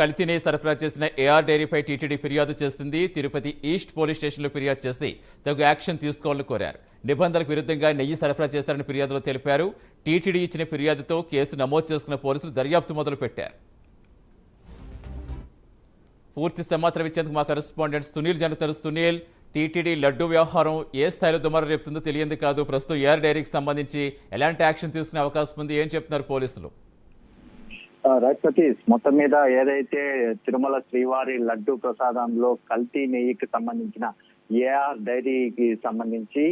కలితినే సరఫరా చేసిన AR డైరీపై TTD ఫిర్యాదు చేసింది. తిరుపతి ఈస్ట్ పోలీస్ స్టేషన్లో ఫిర్యాదు చేసి తగు యాక్షన్ తీసుకోవాలని కోరారు. నిబంధనలకు విరుద్ధంగా నెయ్యి సరఫరా చేస్తారని ఫిర్యాదులో తెలిపారు. టీటీడీ ఇచ్చిన ఫిర్యాదుతో కేసు నమోదు చేసుకున్న పోలీసులు దర్యాప్తు మొదలుపెట్టారు. పూర్తి సమాచారం ఇచ్చేందుకు మా కరెస్పాండెంట్ సునీల్ జనతరు సునీల్ టీటీడీ లడ్డు వ్యవహారం ఏ స్థాయిలో దుమారం రేపుతుందో తెలియంది కాదు. ప్రస్తుతం ఏఆర్ డైరీకి సంబంధించి ఎలాంటి యాక్షన్ తీసుకునే అవకాశం ఉంది? ఏం చెప్తున్నారు పోలీసులు? సతీష్ మొత్తం మీద ఏదైతే తిరుమల శ్రీవారి లడ్డు ప్రసాదంలో కల్తీ నెయ్యికి సంబంధించిన ఏఆర్ డైరీకి సంబంధించి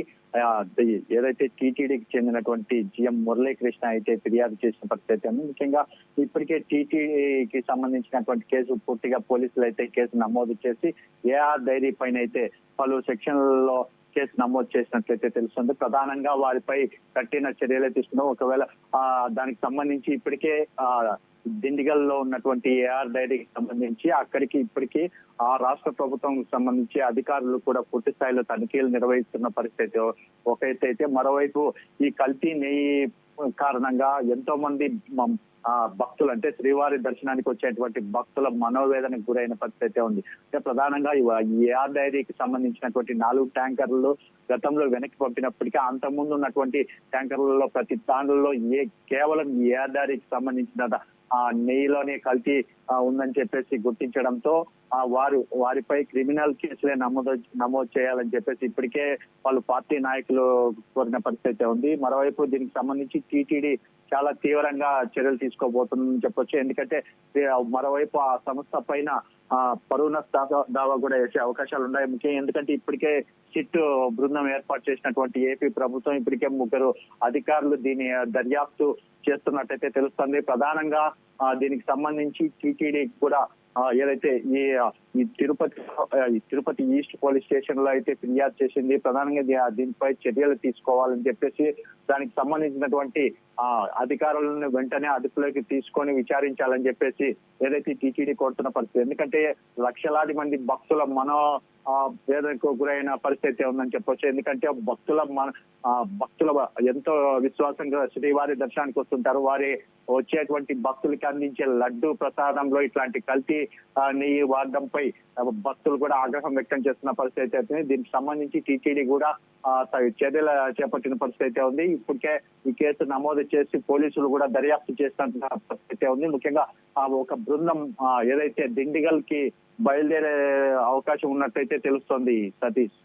ఏదైతే టీటీడీకి చెందినటువంటి జిఎం మురళీకృష్ణ అయితే ఫిర్యాదు చేసిన పరిస్థితి ఉంది. ముఖ్యంగా ఇప్పటికే టీటీడీకి సంబంధించినటువంటి కేసు పూర్తిగా పోలీసులు అయితే కేసు నమోదు చేసి ఏఆర్ డైరీ పైన అయితే పలు సెక్షన్లలో కేసు నమోదు చేసినట్లయితే తెలుస్తుంది. ప్రధానంగా వారిపై కఠిన చర్యలు తీసుకున్నాం. ఒకవేళ ఆ దానికి సంబంధించి ఇప్పటికే దిండిగల్లో దిండిగల్లో ఉన్నటువంటి ఏఆర్ డైరీకి సంబంధించి అక్కడికి ఇప్పటికీ ఆ రాష్ట్ర ప్రభుత్వం సంబంధించి అధికారులు కూడా పూర్తి స్థాయిలో తనిఖీలు నిర్వహిస్తున్న పరిస్థితి ఒక అయితే మరోవైపు ఈ కల్తీ నెయ్యి కారణంగా ఎంతో మంది ఆ భక్తులు అంటే శ్రీవారి దర్శనానికి వచ్చేటువంటి భక్తుల మనోవేదనకు గురైన పరిస్థితి అయితే ఉంది. అంటే ప్రధానంగా ఏఆర్ డైరీకి సంబంధించినటువంటి నాలుగు ట్యాంకర్లు గతంలో వెనక్కి పంపినప్పటికీ అంతకుముందు ఉన్నటువంటి ట్యాంకర్లలో ప్రతి దానిలో ఏ కేవలం ఈ ఏఆర్ డైరీకి సంబంధించిన ఆ నెయ్యిలోనే కల్తీ ఉందని చెప్పేసి గుర్తించడంతో ఆ వారు వారిపై క్రిమినల్ కేసులే నమోదు నమోదు చేయాలని చెప్పేసి ఇప్పటికే వాళ్ళు పార్టీ నాయకులు కోరిన పరిస్థితి ఉంది. మరోవైపు దీనికి సంబంధించి టీటీడీ చాలా తీవ్రంగా చర్యలు తీసుకోబోతుందని చెప్పొచ్చు. ఎందుకంటే మరోవైపు ఆ సంస్థ పైన ఆ పరువు నష్ట దావా- కూడా వేసే అవకాశాలు ఉన్నాయి. ముఖ్యంగా ఎందుకంటే ఇప్పటికే సిట్ బృందం ఏర్పాటు చేసినటువంటి ఏపీ ప్రభుత్వం ఇప్పటికే ముగ్గురు అధికారులు దీని దర్యాప్తు చేస్తున్నట్టయితే తెలుస్తుంది. ప్రధానంగా ఆ, దీనికి సంబంధించి టీటీడీ కూడా ఏదైతే ఈ ఈ తిరుపతి ఈ తిరుపతి ఈస్ట్ పోలీస్ స్టేషన్లో అయితే ఫిర్యాదు చేసింది. ప్రధానంగా దీనిపై చర్యలు తీసుకోవాలని చెప్పేసి దానికి సంబంధించినటువంటి ఆ అధికారులను వెంటనే అదుపులోకి తీసుకొని విచారించాలని చెప్పేసి ఏదైతే టీటీడీ కోరుతున్న పరిస్థితి. ఎందుకంటే లక్షలాది మంది భక్తుల మనో వేదనకు గురైన పరిస్థితి ఉందని చెప్పొచ్చు. ఎందుకంటే భక్తుల మన ఆ, భక్తుల ఎంతో విశ్వాసంగా శ్రీవారి దర్శనానికి వస్తుంటారు. వారి వచ్చేటువంటి భక్తులకి అందించే లడ్డు ప్రసాదంలో ఇట్లాంటి కల్తీ నెయ్యి వాడడంపై ఆ, భక్తులు కూడా ఆగ్రహం వ్యక్తం చేస్తున్న పరిస్థితి అయితే దీనికి సంబంధించి టీటీడీ కూడా చర్యలు చేపట్టిన పరిస్థితి అయితే ఉంది. ఇప్పటికే ఈ కేసు నమోదు చేసి పోలీసులు కూడా దర్యాప్తు చేస్తున్న పరిస్థితి ఉంది. ముఖ్యంగా ఆ ఒక బృందం ఏదైతే దిండిగల్కి బయలుదేరే అవకాశం ఉన్నట్టయితే తెలుస్తోంది సతీష్.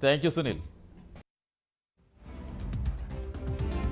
Thank you Sunil